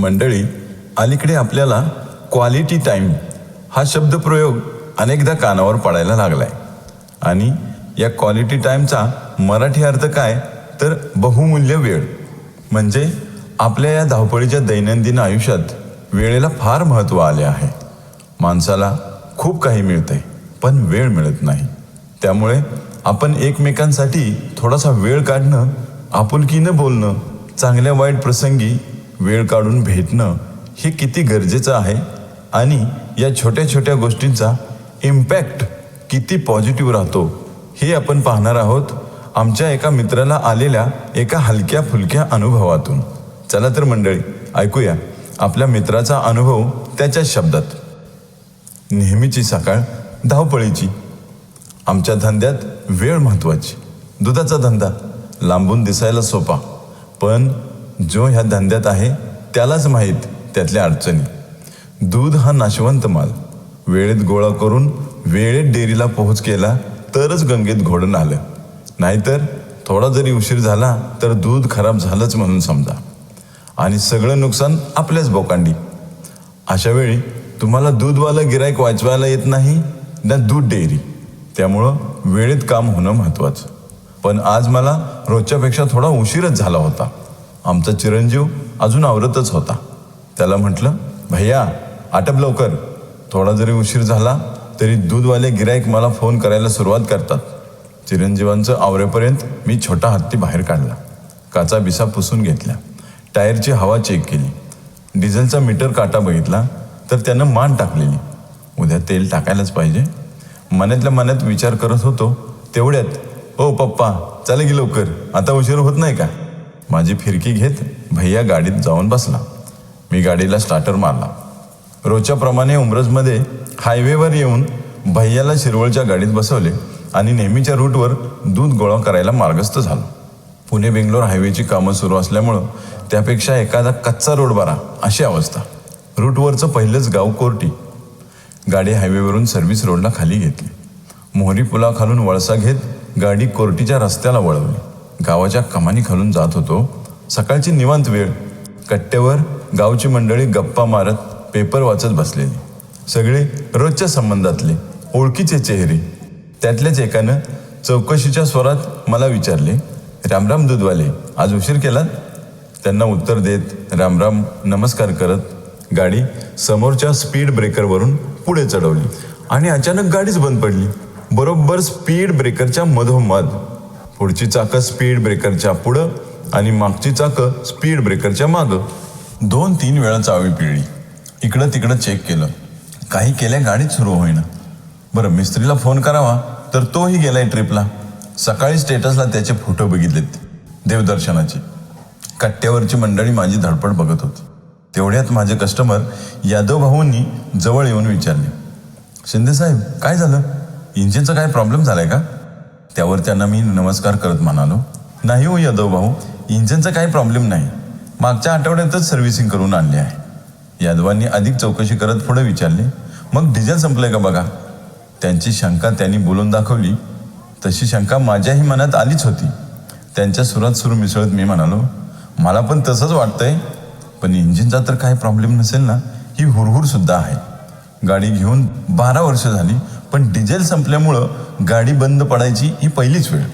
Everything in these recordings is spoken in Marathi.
मंडळी अलीकडे आपल्याला क्वालिटी टाईम हा शब्दप्रयोग अनेकदा कानावर पडायला लागलाय. आणि या क्वालिटी टाईमचा मराठी अर्थ काय? तर बहुमूल्य वेळ. म्हणजे आपल्या या धावपळीच्या दैनंदिन आयुष्यात वेळेला फार महत्त्व आले आहे. माणसाला खूप काही मिळते पण वेळ मिळत नाही. त्यामुळे आपण एकमेकांसाठी थोडासा वेळ काढणं आपुलकीनं बोलणं चांगल्या वाईट प्रसंगी वेळ काढून भेटणं हे किती गरजेचं आहे? आणि या छोट्या छोट्या गोष्टींचा इम्पॅक्ट किती पॉझिटिव्ह राहतो हे आपण पाहणार आहोत आमच्या एका मित्राला आलेल्या एका हलक्या फुलक्या अनुभवातून. चला तर मंडळी ऐकूया. आपल्या मित्राचा अनुभव त्याच्या शब्दात. नेहमीची सकाळ धावपळीची. आमच्या धंद्यात वेळ महत्त्वाची दुधाचा धंदा लांबून दिसायला सोपा. पण जो ह्या धंद्यात आहे त्यालाच माहीत त्यातल्या अडचणी. दूध हा नाशवंत माल. वेळेत गोळा करून वेळेत डेअरीला पोहोच केला तरच गंगेत घोडून आलं. नाहीतर थोडा जरी उशीर झाला तर दूध खराब झालंच म्हणून समजा. आणि सगळं नुकसान आपल्याच बोकांडी. अशा वेळी तुम्हाला दूधवालं गिरायक वाचवायला येत नाही ना दूध डेअरी. त्यामुळं वेळेत काम होणं महत्त्वाचं. पण आज मला रोजच्यापेक्षा थोडा उशीरच झाला होता. आमचा चिरंजीव अजून आवरतच होता. त्याला म्हटलं भैया आटप लवकर. थोडा जरी उशीर झाला तरी दूधवाले गिराईक मला फोन करायला सुरुवात करतात. चिरंजीवांचं आवरेपर्यंत मी छोटा हत्ती बाहेर काढला. काचा बिसा पुसून घेतल्या. टायरची हवा चेक केली. डिझेलचा मीटर काटा बघितला तर त्यानं मान टाकलेली. उद्या तेल टाकायलाच पाहिजे. मनातल्या मनात विचार करत होतो तेवढ्यात ओ पप्पा चला की लवकर. आता उशीर होत नाही का? माझी फिरकी घेत भैया गाडीत जाऊन बसला. मी गाडीला स्टार्टर मारला. रोजच्याप्रमाणे उमरजमध्ये हायवेवर येऊन भैयाला शिरवळच्या गाडीत बसवले आणि नेहमीच्या रूटवर दूध गोळा करायला मार्गस्थ झालो. पुणे बेंगलोर हायवेची कामं सुरू असल्यामुळं त्यापेक्षा एखादा कच्चा रोड बारा अशी अवस्था. रूटवरचं पहिलंच गाव कोर्टी. गाडी हायवेवरून सर्व्हिस रोडला खाली घेतली. मोहरी पुलाखालून वळसा घेत गाडी कोर्टीच्या रस्त्याला वळवली. गावाच्या कमानी खालून जात होतो. सकाळची निवांत वेळ. कट्ट्यावर गावची मंडळी गप्पा मारत पेपर वाचत बसलेली. सगळे रोजच्या संबंधातले ओळखीचे चेहरे. त्यातल्याच एकानं चौकशीच्या स्वरात मला विचारले रामराम दूधवाले आज उशीर केलात? त्यांना उत्तर देत रामराम नमस्कार करत. गाडी समोरच्या स्पीड ब्रेकरवरून पुढे चढवली आणि अचानक गाडीच बंद पडली. बरोबर स्पीड ब्रेकरच्या मधोमध. पुढची चाकं स्पीड ब्रेकरच्या पुढं आणि मागची चाकं स्पीड ब्रेकरच्या मागं. दोन तीन वेळा चावी पिळली. इकडं तिकडं चेक केलं. काही केल्या गाडीच सुरू होईना. बरं मिस्त्रीला फोन करावा तर तोही गेलाय ट्रिपला सकाळी स्टेटसला त्याचे फोटो बघितलेत. देवदर्शनाचे. कट्ट्यावरची मंडळी माझी धडपड बघत होती. तेवढ्यात माझे कस्टमर यादव भाऊंनी जवळ येऊन विचारले शिंदे साहेब काय झालं? इंजिनचा काय प्रॉब्लेम झालाय का? त्यावर त्यांना मी नमस्कार करत म्हणालो नाही हो यादव भाऊ इंजिनचा काही प्रॉब्लेम नाही. मागच्या आठवड्यातच सर्व्हिसिंग करून आणली आहे. यादवांनी अधिक चौकशी करत पुढे विचारले मग डिझेल संपलंय का बघा? त्यांची शंका त्यांनी बोलून दाखवली. तशी शंका माझ्याही मनात आलीच होती. त्यांच्या सुरात सुरू मिसळत मी म्हणालो मला पण तसंच वाटतंय पण इंजिनचा तर काही प्रॉब्लेम नसेल ना? ही हुरहुर सुद्धा आहे. गाडी घेऊन बारा वर्ष झाली पण डिझेल संपल्यामुळं गाडी बंद पडायची ही पहिलीच वेळ.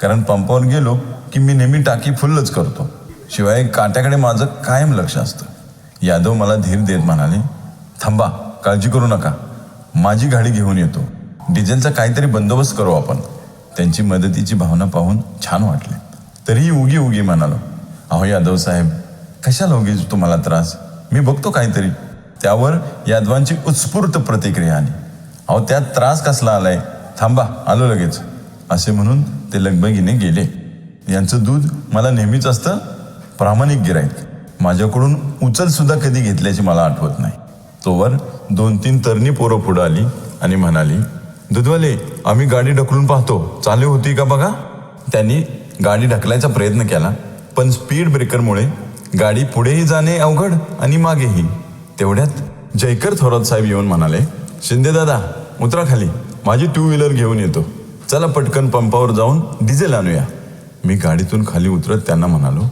कारण पंपावर गेलो की मी नेहमी टाकी फुल्लच करतो. शिवाय काट्याकडे माझं कायम लक्ष असतं. यादव मला धीर देत म्हणाले थांबा काळजी करू नका. माझी गाडी घेऊन येतो. डिझेलचा काहीतरी बंदोबस्त करू आपण. त्यांची मदतीची भावना पाहून छान वाटले. तरीही उगी उगी म्हणालो अहो यादव साहेब कशाला उगीच तुम्हाला त्रास? मी बघतो काहीतरी. त्यावर यादवांची उत्स्फूर्त प्रतिक्रिया आली. अहो त्यात त्रास कसला आलाय? थांबा आलो लगेच. असे म्हणून ते लगबगीने गेले. यांचं दूध मला नेहमीच असतं प्रामाणिक गिराईक माझ्याकडून उचल सुद्धा कधी घेतल्याची मला आठवत नाही. तोवर दोन तीन तरणी पोरं पुढं आली आणि म्हणाली दुधवाले आम्ही गाडी ढकलून पाहतो. चालू होती का बघा? त्यांनी गाडी ढकलायचा प्रयत्न केला पण स्पीड ब्रेकरमुळे गाडी पुढेही जाणे अवघड आणि मागेही. तेवढ्यात जयकर थोरात साहेब येऊन म्हणाले शिंदे दादा उतरा खाली माझी टू व्हीलर घेऊन येतो. चला पटकन पंपावर जाऊन डिझेल आणूया. मी गाडीतून खाली उतरत त्यांना म्हणालो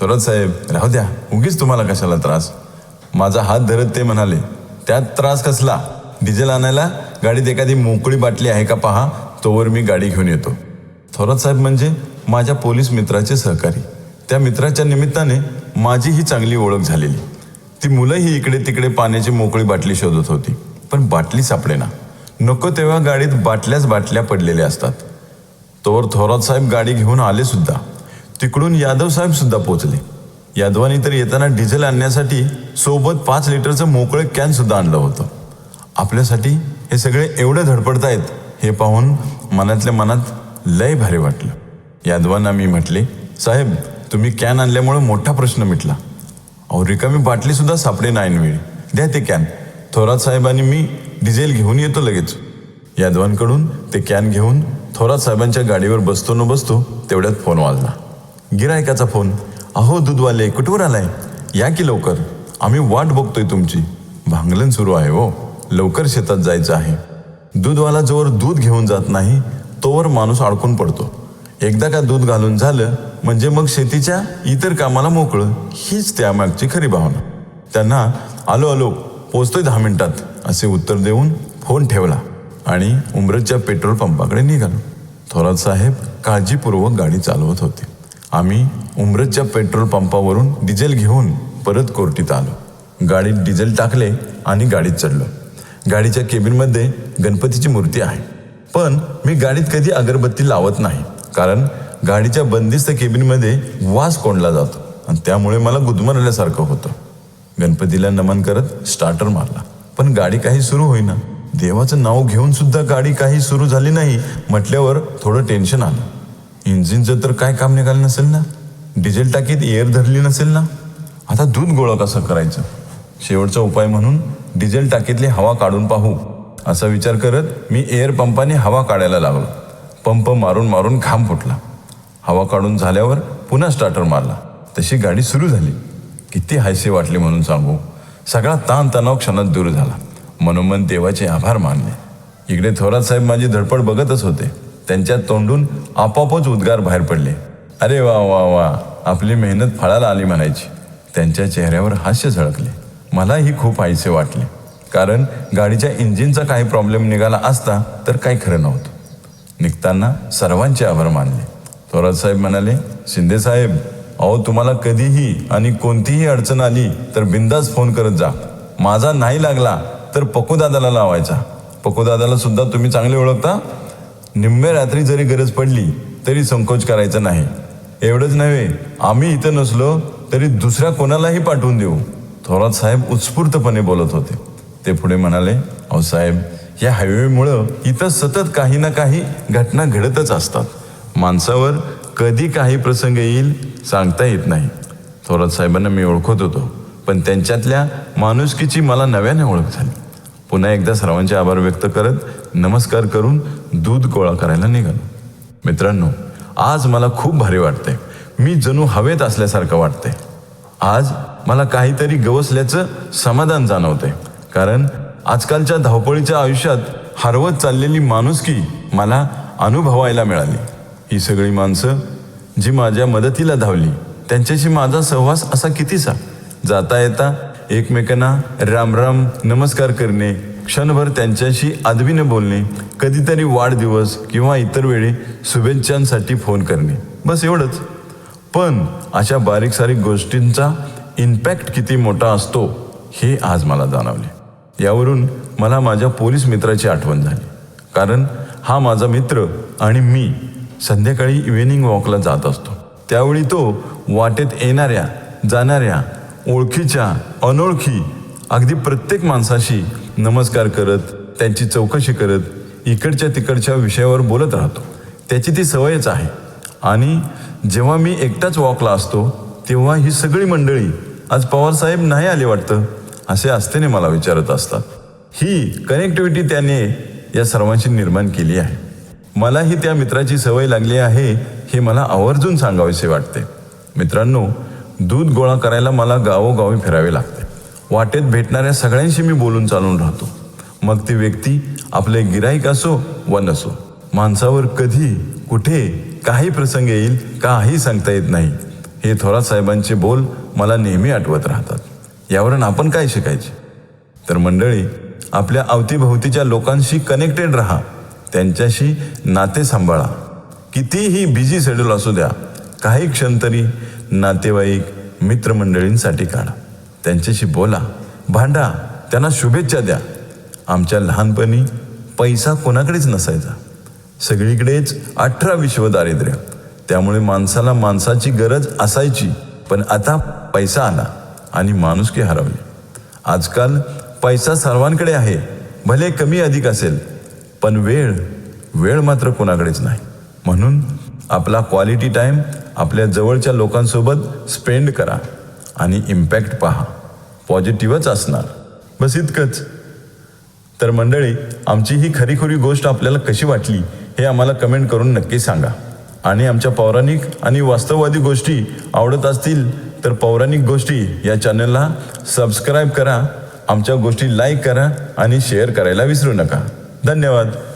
थोरात साहेब राहू द्या. उगीच तुम्हाला कशाला त्रास? माझा हात धरत ते म्हणाले त्यात त्रास कसला? डिझेल आणायला गाडीत एखादी मोकळी बाटली आहे का पहा तोवर मी गाडी घेऊन येतो. थोरात साहेब म्हणजे माझ्या पोलीस मित्राचे सहकारी. त्या मित्राच्या निमित्ताने माझी ही चांगली ओळख झालेली. ती मुलंही इकडे तिकडे पाण्याची मोकळी बाटली शोधत होती. पण बाटली सापडेना. नको तेव्हा गाडीत बाटल्याच बाटल्या पडलेल्या असतात. तोवर थोरात साहेब गाडी घेऊन आले सुद्धा. तिकडून यादव साहेब सुद्धा पोचले. यादवानी तर येताना डिझेल आणण्यासाठी सोबत पाच लिटरचं मोकळं कॅन सुद्धा आणलं होतं. आपल्यासाठी हे सगळे एवढे धडपडतायत हे पाहून मनातल्या मनात लय भारी वाटलं. यादवांना मी म्हटले साहेब तुम्ही कॅन आणल्यामुळे मोठा प्रश्न मिटला. अहो रिकामी बाटलीसुद्धा सापडे नाही वेळी द्या ते कॅन. थोरात साहेबांनी मी डिझेल घेऊन येतो लगेच. यादवांकडून ते कॅन घेऊन थोरात साहेबांच्या गाडीवर बसतो न बसतो तेवढ्यात फोन वाजला. गिरायकाचा फोन अहो दूधवाले कुठवर आलाय? या की लवकर. आम्ही वाट बघतोय तुमची. भांगलन सुरू आहे हो. लवकर शेतात जायचं आहे. दूधवाला जोवर दूध घेऊन जात नाही तोवर माणूस अडकून पडतो. एकदा का दूध घालून झालं म्हणजे मग शेतीच्या इतर कामाला मोकळं. हीच त्यामागची खरी भावना. त्यांना आलो आलो पोचतोय दहा मिनिटात असे उत्तर देऊन फोन ठेवला आणि उमरतच्या पेट्रोल पंपाकडे निघालो. थोरात साहेब काळजीपूर्वक गाडी चालवत होते. आम्ही उमरतच्या पेट्रोल पंपावरून डिझेल घेऊन परत कोर्टीत आलो. गाडीत डिझेल टाकले आणि गाडीत चढलो. गाडीच्या केबिनमध्ये गणपतीची मूर्ती आहे. पण मी गाडीत कधी अगरबत्ती लावत नाही कारण गाडीच्या बंदिस्त केबिनमध्ये वास कोंडला जातो आणि त्यामुळे मला गुदमरल्यासारखं होतं. गणपतीला नमन करत स्टार्टर मारला. पण गाडी काही सुरू होईना. देवाचं नाव घेऊन सुद्धा गाडी काही सुरू झाली नाही म्हटल्यावर थोडं टेन्शन आलं. इंजिनचं तर काय काम निघालं नसेल ना? डिझेल टाकीत एअर धरली नसेल ना? आता दूध गोळा कसं करायचं? शेवटचा उपाय म्हणून डिझेल टाकीतली हवा काढून पाहू. असा विचार करत मी एअर पंपाने हवा काढायला लागलो. पंप मारून मारून घाम फुटला. हवा काढून झाल्यावर पुन्हा स्टार्टर मारला. तशी गाडी सुरू झाली. किती हायसे वाटले म्हणून सांगू? सगळा ताण तणाव क्षणात दूर झाला. मनोमन देवाचे आभार मानले. इकडे थोरात साहेब माझी धडपड बघतच होते. त्यांच्या तोंडून आपोआपच उद्गार बाहेर पडले. अरे वा वा वा आपली मेहनत फळाला आली म्हणायची. त्यांच्या चेहऱ्यावर हास्य झळकले. मलाही खूप हायसे वाटले. कारण गाडीच्या इंजिनचा काही प्रॉब्लेम निघाला असता तर काही खरं नव्हतं. निघताना सर्वांचे आभार मानले. थोरात साहेब म्हणाले शिंदे साहेब अहो तुम्हाला कधीही आणि कोणतीही अडचण आली तर बिंदास फोन करत जा. माझा नाही लागला तर पकूदादाला लावायचा. पकूदादाला सुद्धा तुम्ही चांगले ओळखता? निम्म्या रात्री जरी गरज पडली तरी संकोच करायचा नाही. एवढंच नव्हे आम्ही इथं नसलो तरी दुसऱ्या कोणालाही पाठवून देऊ. थोरात साहेब उत्स्फूर्तपणे बोलत होते. ते पुढे म्हणाले अहो साहेब या हायवेमुळं इथं सतत काही ना काही घटना घडतच असतात. माणसावर कधी काही प्रसंग येईल सांगता येत नाही. थोरात साहेबांना मी ओळखत होतो. पण त्यांच्यातल्या माणुसकीची मला नव्याने ओळख झाली. पुन्हा एकदा सर्वांचे आभार व्यक्त करत नमस्कार करून दूध गोळा करायला निघालो. मित्रांनो आज मला खूप भारी वाटते मी जणू हवेत असल्यासारखं वाटते आज मला काहीतरी गवसल्याचं समाधान जाणवते कारण आजकालच्या धावपळीच्या आयुष्यात हरवत चाललेली माणुसकी मला अनुभवायला मिळाली. ही सगळी माणसं जी माझ्या मदतीला धावली. त्यांच्याशी माझा सहवास असा कितीसा जाता येता एकमेकांना राम राम नमस्कार करणे क्षणभर त्यांच्याशी आदवीने बोलणे कधीतरी वाढदिवस किंवा इतर वेळी शुभेच्छांसाठी फोन करणे. बस एवढंच. पण अशा बारीक सारीक गोष्टींचा इम्पॅक्ट किती मोठा असतो हे आज मला जाणवले. यावरून मला माझ्या पोलीस मित्राची आठवण झाली. कारण हा माझा मित्र आणि मी संध्याकाळी इव्हिनिंग वॉकला जात असतो. त्यावेळी तो वाटेत येणाऱ्या जाणाऱ्या ओळखीच्या अनोळखी अगदी प्रत्येक माणसाशी नमस्कार करत त्यांची चौकशी करत इकडच्या तिकडच्या विषयावर बोलत राहतो. त्याची ती सवयच आहे. आणि जेव्हा मी एकटाच वॉकला असतो तेव्हा ही सगळी मंडळी आज पवारसाहेब नाही आले वाटतं असे असतेने मला विचारत असतात. ही कनेक्टिव्हिटी त्याने या सर्वांशी निर्माण केली आहे. मलाही त्या मित्राची सवय लागली आहे हे मला आवर्जून सांगावेसे वाटते. मित्रांनो दूध गोळा करायला मला गावोगावी फिरावे लागते. वाटेत भेटणाऱ्या सगळ्यांशी मी बोलून चालून राहतो. मग ती व्यक्ती आपले गिराईक असो व नसो माणसावर कधी कुठे काही प्रसंग येईल काही सांगता येत नाही. हे थोरात साहेबांचे बोल मला नेहमी आठवत राहतात. यावरून आपण काय शिकायचे? तर मंडळी आपल्या अवतीभोवतीच्या लोकांशी कनेक्टेड राहा. त्यांच्याशी नाते सांभाळा. कितीही बिझी शेड्यूल असू द्या काही क्षण तरी नातेवाईक मित्रमंडळींसाठी काढा. त्यांच्याशी बोला. भांडा त्यांना शुभेच्छा द्या. आमच्या लहानपणी पैसा कोणाकडेच नसायचा. सगळीकडेच अठरा विश्व दारिद्र्य. त्यामुळे माणसाला माणसाची गरज असायची पण आता पैसा आला आणि माणुसकी हरवली. आजकाल पैसा सर्वांकडे आहे. भले कमी अधिक असेल पण वेळ वेळ मात्र कोणाकडेच नाही. म्हणून आपला क्वालिटी टाईम आपल्या जवळच्या लोकांसोबत स्पेंड करा आणि इम्पॅक्ट पहा. पॉझिटिव्हच असणार. बस इतकंच. तर मंडळी आमची ही खरीखुरी गोष्ट आपल्याला कशी वाटली हे आम्हाला कमेंट करून नक्की सांगा. आणि आमच्या पौराणिक आणि वास्तववादी गोष्टी आवडत असतील तर पौराणिक गोष्टी या चॅनलला सबस्क्राईब करा आमच्या गोष्टी लाईक करा आणि शेअर करायला विसरू नका. धन्यवाद.